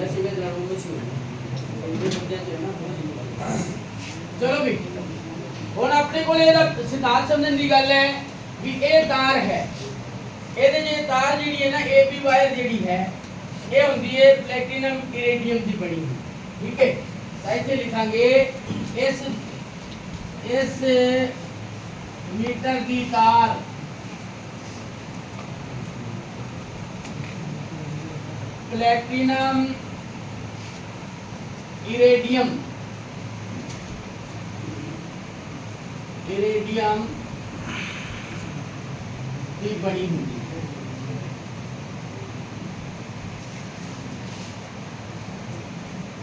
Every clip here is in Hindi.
ਵੈਸੇ ਮੈਂ ਤੁਹਾਨੂੰ ਕੁਝ ਨਹੀਂ ਇਹ ਬੰਦਿਆਂ ਚ ਨਾ ਚਲੋ ਵੀ ਹੁਣ ਆਪਣੇ ਕੋਲ ਇਹਦਾ ਸਿਧਾਂਤ ਸਮਝਣ ਦੀ ਗੱਲ ਹੈ ਵੀ ਇਹ ਤਾਰ ਹੈ ਇਹਦੇ ਜੇ ਤਾਰ ਜਿਹੜੀ ਹੈ ਨਾ ਏਬੀ ਵਾਇਰ ਜਿਹੜੀ ਹੈ ਇਹ ਹੁੰਦੀ ਹੈ ਪਲੈਟੀਨਮ ਇਰੀਡੀਅਮ ਦੀ ਬਣੀ ਹੋਈ ਠੀਕ ਹੈ ਤਾਂ ਇੱਥੇ ਲਿਖਾਂਗੇ ਇਸ ਇਸ ਮੀਟਰ ਦੀ ਤਾਰ प्लेटिनम इरेडियम इरेडियम भी बड़ी होती है।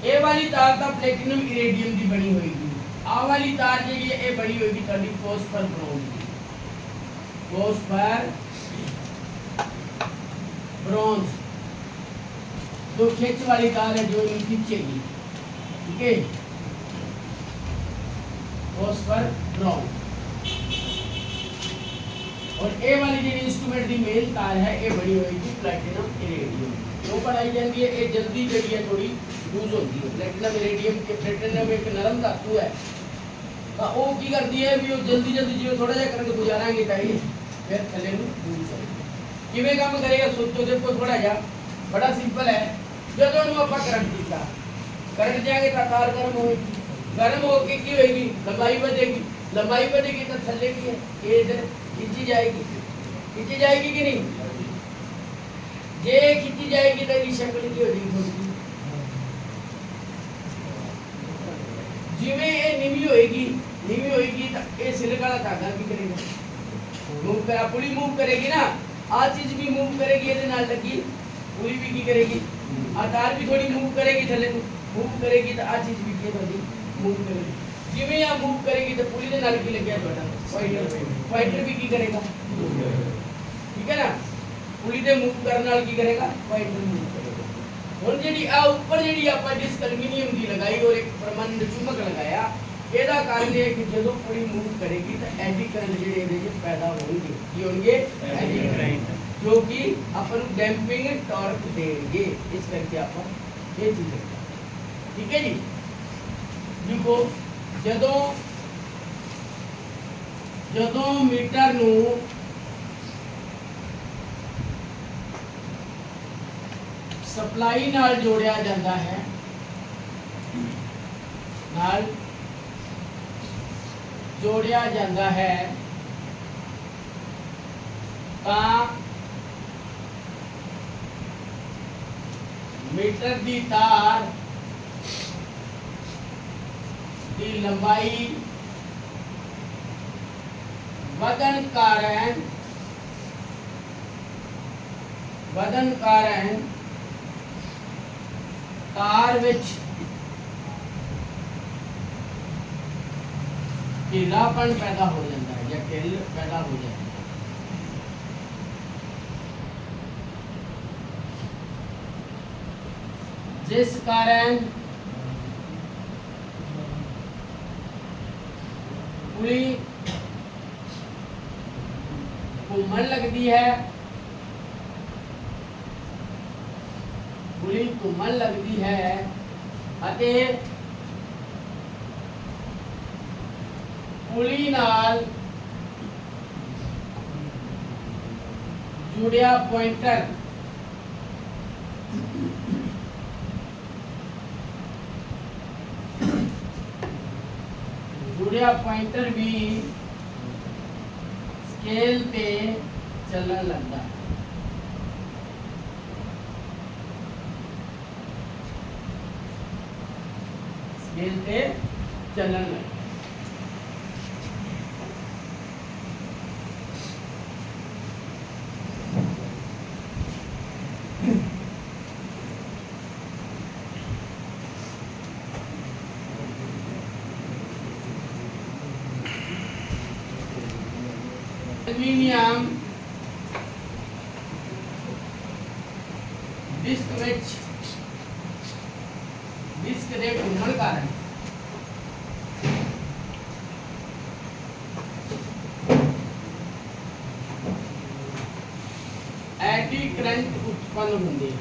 ये वाली तार तो प्लेटिनम इरेडियम की बनी होगी आ वाली तार जी ये बनी होगी तभी फोस्फर ब्रोम की फोस्फर ब्रोंज जो तो खेच वाली तार है जो इनकी खींचेगी ठीक है फॉस्फर ब्राउन और ए वाली जी इंस्ट्रूमेंट दी मेन तार है ये बड़ी होगी प्लैटिनम इरेडियम जो बनाई जाती है ये जल्दी जड़ी है थोड़ी लूज होती है प्लैटिनम इरेडियम के प्लैटिनम एक नरम धातु है ਤਾਂ ਉਹ ਕੀ ਕਰਦੀ ਹੈ ਵੀ ਉਹ ਜਲਦੀ ਜਲਦੀ ਜਿਵੇਂ ਥੋੜਾ ਜਿਹਾ ਕਰੰਟ ਗੁਜ਼ਾਰਾਂਗੇ ਤਾਂ ਇਹ ਫਿਰ ਥੱਲੇ ਨੂੰ ਲੂਜ਼ ਜਾਏਗੀ ਕਿਵੇਂ ਕੰਮ ਕਰੇਗਾ ਸੋਚੋ ਦੇਖੋ ਥੋੜਾ ਜਿਹਾ ਬੜਾ ਸਿੰਪਲ ਹੈ ਜਦੋਂ ਨੂੰ ਆਪਾਂ ਕਰੰਟ ਦਿੱਤਾ करंट जाएगी तो आकार गर्म होगी। गर्म होके की होगी? लंबाई बढ़ेगी। लंबाई बढ़ेगी तो थल्ले की है। ये खींची जाएगी। खींची जाएगी कि नहीं? ये खींची जाएगी तो ये शक्ल की हो जाएगी थोड़ी जिमें ये नीवी होएगी नीवी होएगी तो ये सिर का धागा भी करेगा। मूव करा पूरी मूव करेगी ना? आ चीज़ भी मूव करेगी, ये तो नाल लगी। पूरी भी की करेगी? आधार भी थोड़ी मूव करेगी थले को। ਨੂੰ ਮੂਵ ਕਰੇਗੀ ਤਾਂ ਆ ਚੀਜ਼ ਵੀ ਕੀ ਤੁਹਾਡੀ ਮੂਵ ਕਰੇਗੀ ਜਿਵੇਂ ਆ ਮੂਵ ਕਰੇਗੀ ਤਾਂ ਪੁਲੀ ਦੇ ਨਾਲ ਕੀ ਲੱਗਿਆ ਤੁਹਾਡਾ ਫਾਈਟਰ ਫਾਈਟਰ ਵੀ ਕੀ ਕਰੇਗਾ ਠੀਕ ਹੈ ਨਾ ਪੁਲੀ ਦੇ ਮੂਵ ਕਰਨ ਨਾਲ ਕੀ ਕਰੇਗਾ ਫਾਈਟਰ ਮੂਵ ਕਰੇਗਾ ਹੁਣ ਜਿਹੜੀ ਆ ਉੱਪਰ ਜਿਹੜੀ ਆਪਾਂ ਡਿਸਕ ਐਲੂਮੀਨੀਅਮ ਦੀ ਲਗਾਈ ਔਰ ਇੱਕ ਪਰਮਾਨੈਂਟ ਚੁੰਬਕ ਲਗਾਇਆ ਇਹਦਾ ਕਾਰਨ ਇਹ ਹੈ ਕਿ ਜਦੋਂ ਪੁਲੀ ਮੂਵ ਕਰੇਗੀ ਤਾਂ ਐਡੀ ਕਰੰਟ ਜਿਹੜੇ ਇਹਦੇ ਵਿੱਚ ਪੈਦਾ ਹੋਣਗੇ ਕੀ ਹੋਣਗੇ ਐਡੀ ਕਰੰਟ ਜੋ ਕਿ ਆਪਾਂ ਨੂੰ ਡੈਂਪਿੰਗ ਟਾਰਕ ਦੇਣਗੇ ਇਸ ਕਰਕੇ ਆਪਾਂ ਇਹ ਚੀਜ਼ ਕਰਦੇ ਹਾਂ। ਠੀਕ ਹੈ ਜੀ ਦੇਖੋ ਜਦੋਂ ਜਦੋਂ ਮੀਟਰ ਨੂੰ ਸਪਲਾਈ ਨਾਲ ਜੋੜਿਆ ਜਾਂਦਾ ਹੈ ਨਾਲ ਜੋੜਿਆ ਜਾਂਦਾ ਹੈ ਤਾਂ ਮੀਟਰ ਦੀ ਤਾਰ की लंबाई वदन कारण वदन कारण तार विच ढीलापन पैदा हो जाता है या ढिल पैदा हो जाता है। जिस कारण ਪੁਲੀ ਘੁੰਮਣ ਲੱਗਦੀ ਹੈ ਪੁਲੀ ਘੁੰਮਣ ਲੱਗਦੀ ਹੈ ਅਤੇ ਪੁਲੀ ਨਾਲ ਜੁੜਿਆ ਪੁਆਇੰਟਰ बढ़िया पॉइंटर भी स्केल पे चलन लगता है। स्केल पे चलन लगता ਐਲੂਮੀਨੀਅਮ ਡਿਸਕ ਵਿੱਚ ਡਿਸਕ ਦੇ ਘੁੰਮਣ ਕਾਰਨ ਐਡੀ ਕਰੰਟ ਉਤਪੰਨ ਹੁੰਦੀ ਹੈ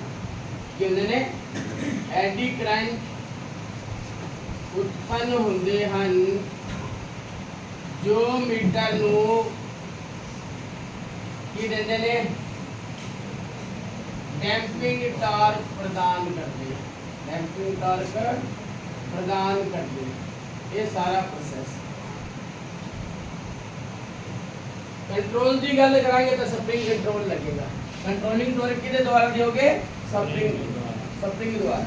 ਕਿ ਹੁੰਦੇ ਨੇ ਐਡੀ ਕਰੰਟ ਉਤਪੰਨ ਹੁੰਦੇ ਹਨ ਜੋ ਮੀਟਰ ਨੂੰ कि डंडे ने डैम्पिंग टॉर्क प्रदान कर डैम्पिंग टॉर्क प्रदान कर ये सारा प्रोसेस कंट्रोल की गल कराएँगे तो स्प्रिंग कंट्रोल लगेगा। कंट्रोलिंग टॉर्क किसके द्वारा दोगे स्प्रिंग स्प्रिंग द्वारा।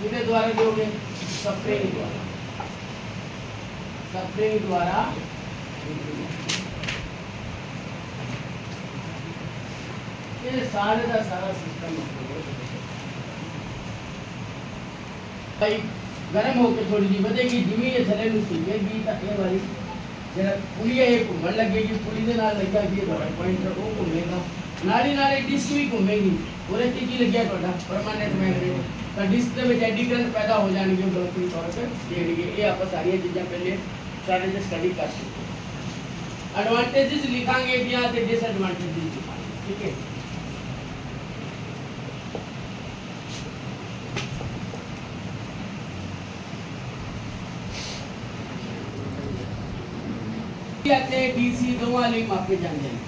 किसके द्वारा दोगे? सफरिंग द्वारा। सफरिंग द्वारा ये सारे का सारा सिस्टम भाई, गर्म होकर थोड़ी जी बदेगी जिमी ये थले नु सीगे भी ता ये वाली। जरा पुलिया एक मन लगेगी पुली दे नाल ये बड़ा पॉइंट है वो घूमेगा नारी नारी डिस्क भी घूमेगी। और एक की लग गया परमानेंट मैग्नेट तो डिस्क के बीच एडिकल पैदा हो जाने के गलत तौर पर ये ये आप सारी चीज़ें पहले सारे से स्टडी कर सकते एडवांटेजेस लिखांगे दिया थे डिसएडवांटेजेस ठीक है? आते डीसी दो वाले माफ़ जाएँगे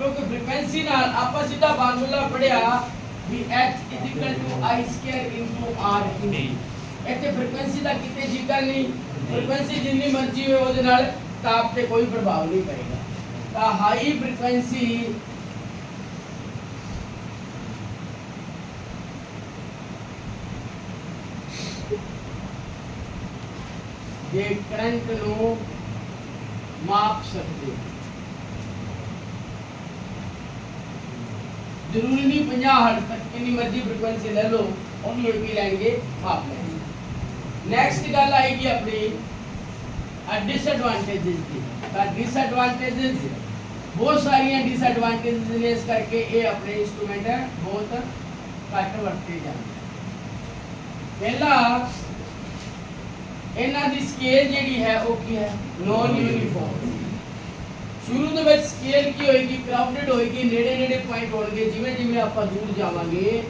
ਕਿਉਂਕਿ ਫ੍ਰੀਕੁਐਂਸੀ ਨਾਲ ਆਪਾਂ ਸਿੱਧਾ ਫਾਰਮੂਲਾ ਪੜਿਆ ਵੀ H I square R ਇੱਥੇ ਫ੍ਰੀਕੁਐਂਸੀ ਦਾ ਕਿਤੇ ਜ਼ਿਕਰ ਨਹੀਂ। ਫ੍ਰੀਕੁਐਂਸੀ ਜਿੰਨੀ ਮਰਜ਼ੀ ਹੋਵੇ ਉਹਦੇ ਨਾਲ ਤਾਪ ਤੇ ਕੋਈ ਪ੍ਰਭਾਵ ਨਹੀਂ ਪਏਗਾ। ਤਾਂ ਹਾਈ ਫ੍ਰੀਕੁਐਂਸੀ ਦੇ ਕਰੰਟ ਨੂੰ ਮਾਪ ਸਕਦੇ ਹੋ। ਜ਼ਰੂਰੀ ਨਹੀਂ 50 ਹਰਟਜ਼ ਕਿੰਨੀ ਮਰਜ਼ੀ ਫ੍ਰੀਕੁਐਂਸੀ ਲੈ ਲਓ, ਉਹਨੂੰ ਲੜਕੀ ਲੈਣਗੇ ਆਪ ਲੈਣਗੇ ਨੈਕਸਟ ਗੱਲ ਆਏਗੀ ਆਪਣੀ ਡਿਸਐਡਵਾਂਟੇजेस ਦੀ। ਤਾਂ ਡਿਸਐਡਵਾਂਟੇजेस ਬਹੁਤ ਸਾਰੀਆਂ ਡਿਸਐਡਵਾਂਟੇजेस ਨੇ ਇਸ ਕਰਕੇ ਇਹ ਆਪਣੇ ਇਨਸਟਰੂਮੈਂਟ ਬਹੁਤ ਘੱਟ ਵਰਤੇ ਜਾਂਦੇ ਪਹਿਲਾ, ਇਹਨਾਂ ਦੀ ਸਕੇਲ ਜਿਹੜੀ ਹੈ, ਉਹ ਕੀ ਹੈ? ਨੋਨ ਯੂਨੀਫਾਰਮ ਸ਼ੁਰੂ ਦੇ ਵਿੱਚ ਸਕੇਲ ਕੀ ਹੋਏਗੀ ਕਰਾਊਡਡ ਹੋਏਗੀ ਨੇੜੇ ਨੇੜੇ ਪੁਆਇੰਟ ਹੋਣਗੇ ਜਿਵੇਂ ਜਿਵੇਂ ਆਪਾਂ ਦੂਰ ਜਾਵਾਂਗੇ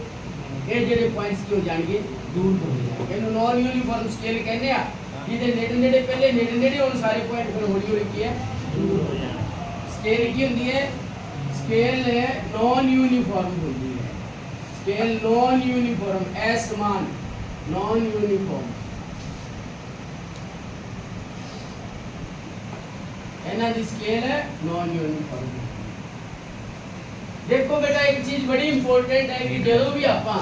ਇਹ ਜਿਹੜੇ ਪੁਆਇੰਟਸ ਕੀ ਹੋ ਜਾਣਗੇ ਦੂਰ ਹੋ ਜਾਣਗੇ ਇਹਨੂੰ ਨੋਨ ਯੂਨੀਫਾਰਮ ਸਕੇਲ ਕਹਿੰਦੇ ਆ ਜਿਹਦੇ ਨੇੜੇ ਨੇੜੇ ਪਹਿਲੇ ਨੇੜੇ ਨੇੜੇ ਹੋਣ ਸਾਰੇ ਪੁਆਇੰਟ ਫਿਰ ਹੌਲੀ ਹੌਲੀ ਕੀ ਹੈ ਦੂਰ ਹੋ ਜਾਣਾ ਸਕੇਲ ਕੀ ਹੁੰਦੀ ਹੈ ਸਕੇਲ ਨੋਨ ਯੂਨੀਫਾਰਮ ਹੁੰਦੀ ਹੈ ਸਕੇਲ ਨੋਨ ਯੂਨੀਫਾਰਮ ਅਸਮਾਨ ਨੋਨ ਯੂਨੀਫਾਰਮ ਇਹਨਾਂ ਦੀ ਸਕੇਲ ਹੈ ਨੌਨ ਯੂਨੀਫਾਰਮ ਦੇਖੋ ਬੇਟਾ, ਇੱਕ ਚੀਜ਼ ਬੜੀ ਇੰਪੋਰਟੈਂਟ ਹੈ ਕਿ ਜਦੋਂ ਵੀ ਆਪਾਂ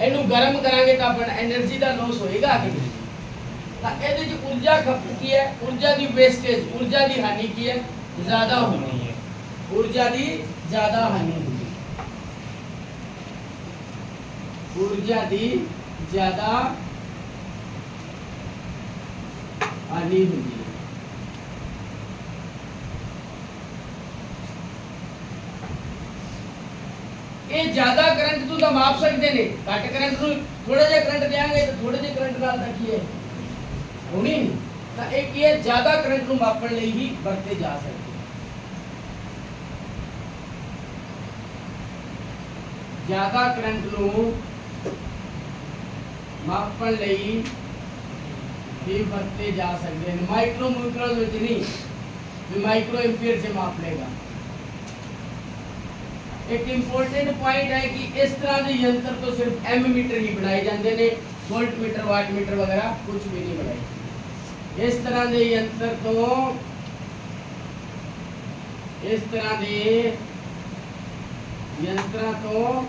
ਇਹਨੂੰ ਗਰਮ ਕਰਾਂਗੇ ਤਾਂ ਆਪਣਾ એનર્ਜੀ ਦਾ ਲੋਸ ਹੋਏਗਾ ਕਿ ਤਾਂ ਇਹਦੇ ਚ ਊਰਜਾ ਖਪਤ ਕੀ ਹੈ? ਊਰਜਾ ਦੀ ਵੇਸਟੇਜ ਊਰਜਾ ਦੀ ਹਾਨੀ ਕੀ ਹੈ? ਜ਼ਿਆਦਾ ਹੋਣੀ ਹੈ। ਊਰਜਾ ਦੀ ਜ਼ਿਆਦਾ ਹਾਨੀ ਹੁੰਦੀ ਊਰਜਾ ਦੀ ਜ਼ਿਆਦਾ ਹਾਨੀ ਹੁੰਦੀ ਇਹ ਜ਼ਿਆਦਾ ਕਰੰਟ ਨੂੰ ਤਾਂ ਮਾਪ ਸਕਦੇ ਨੇ ਘੱਟ ਕਰੰਟ ਨੂੰ ਥੋੜਾ ਜਿਹਾ ਕਰੰਟ ਦੇਾਂਗੇ ਤਾਂ ਥੋੜੇ ਜਿਹੇ ਕਰੰਟ ਨਾਲ ਤਾਂ ਕੀ ਹੈ ਹੋਣੀ ਨਹੀਂ ਤਾਂ ਇਹ ਕੀ ਹੈ ਜ਼ਿਆਦਾ ਕਰੰਟ ਨੂੰ ਮਾਪਣ ਲਈ ਹੀ ਵਰਤੇ ਜਾ ਸਕਦੇ ਜ਼ਿਆਦਾ ਕਰੰਟ ਨੂੰ ਮਾਪਣ ਲਈ ਵੀ ਵਰਤੇ ਜਾ ਸਕਦੇ ਨੇ ਮਾਈਕਰੋ ਮੀਟਰ ਵਿੱਚ ਨਹੀਂ ਵੀ ਮਾਈਕਰੋ ਐਂਪੀਅਰ से ਮਾਪ ਲੇਗਾ ਇੱਕ ਇੰਪੋਰਟੈਂਟ ਪੁਆਇੰਟ ਹੈ ਕਿ ਇਸ ਤਰ੍ਹਾਂ ਦੇ ਯੰਤਰ ਤੋਂ ਸਿਰਫ ਐਮ ਮੀਟਰ ਹੀ ਬਣਾਏ ਜਾਂਦੇ ਨੇ ਵੋਲਟ ਮੀਟਰ ਵਾਟ ਮੀਟਰ ਵਗੈਰਾ ਕੁਝ ਵੀ ਨਹੀਂ ਬਣਾਏ ਇਸ ਤਰ੍ਹਾਂ ਦੇ ਯੰਤਰ ਤੋਂ ਇਸ ਤਰ੍ਹਾਂ ਦੇ ਯੰਤਰਾਂ ਤੋਂ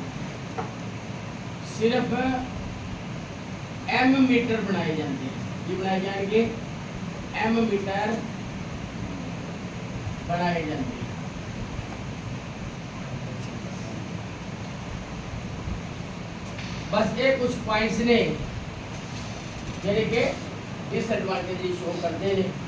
ਸਿਰਫ ਐਮ ਮੀਟਰ ਬਣਾਏ ਜਾਂਦੇ ਹਨ ਕੀ ਬਣਾਏ ਜਾਣਗੇ ਐਮ ਮੀਟਰ ਬਣਾਏ ਜਾਂਦੇ बस ये कुछ पॉइंट्स ने यानी कि डिसएडवांटेज शो करते हैं।